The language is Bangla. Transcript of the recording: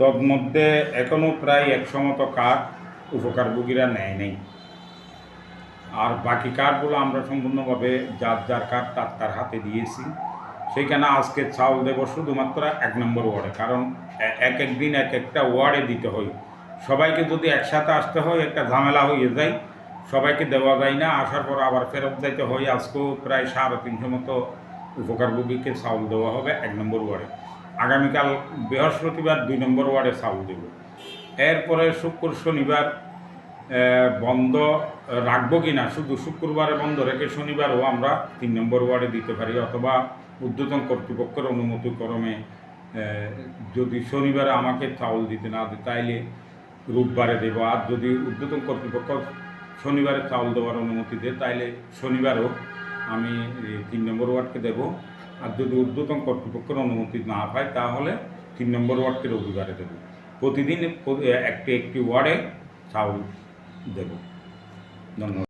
তন্মধ্যে এখনও প্রায় একশো মতো কার্ড উপকারভোগীরা নেয় নেই। আর বাকি কার্ডগুলো আমরা সম্পূর্ণভাবে যার যার কার্ড তার তার হাতে দিয়েছি। সেইখানে আজকে চাউল দেব শুধুমাত্র এক নম্বর ওয়ার্ডে, কারণ এক এক দিন এক একটা ওয়ার্ডে দিতে হয়। সবাইকে যদি একসাথে আসতে হয়, একটা ঝামেলা হয়ে যায়, সবাইকে দেওয়া যায় না। আসার পর আবার ফেরত যাইতে হয়। আজকেও প্রায় সাড়ে তিনশো মতো উপকারভোগীকে চাউল দেওয়া হবে এক নম্বর ওয়ার্ডে। আগামীকাল বৃহস্পতিবার দুই নম্বর ওয়ার্ডে চাউল দেব। এরপরে শুক্র শনিবার বন্ধ রাখব কি না? শুধু শুক্রবারে বন্ধ রেখে শনিবারও আমরা তিন নম্বর ওয়ার্ডে দিতে পারি অথবা ঊর্ধ্বতন কর্তৃপক্ষের অনুমতি ক্রমে যদি শনিবারে আমাকে চাউল দিতে না দেয়, তাইলে রোববারে দেবো। আর যদি ঊর্ধ্বতন কর্তৃপক্ষ শনিবারে চাউল দেওয়ার অনুমতি দেয়, তাইলে শনিবারও আমি তিন নম্বর ওয়ার্ডকে দেবো। আর যদি ঊর্ধ্বতন কর্তৃপক্ষের অনুমতি না পায়, তাহলে তিন নম্বর ওয়ার্ডকে রবিবারে দেব। প্রতিদিন একটি একটি ওয়ার্ডে চাউল দেব। ধন্যবাদ।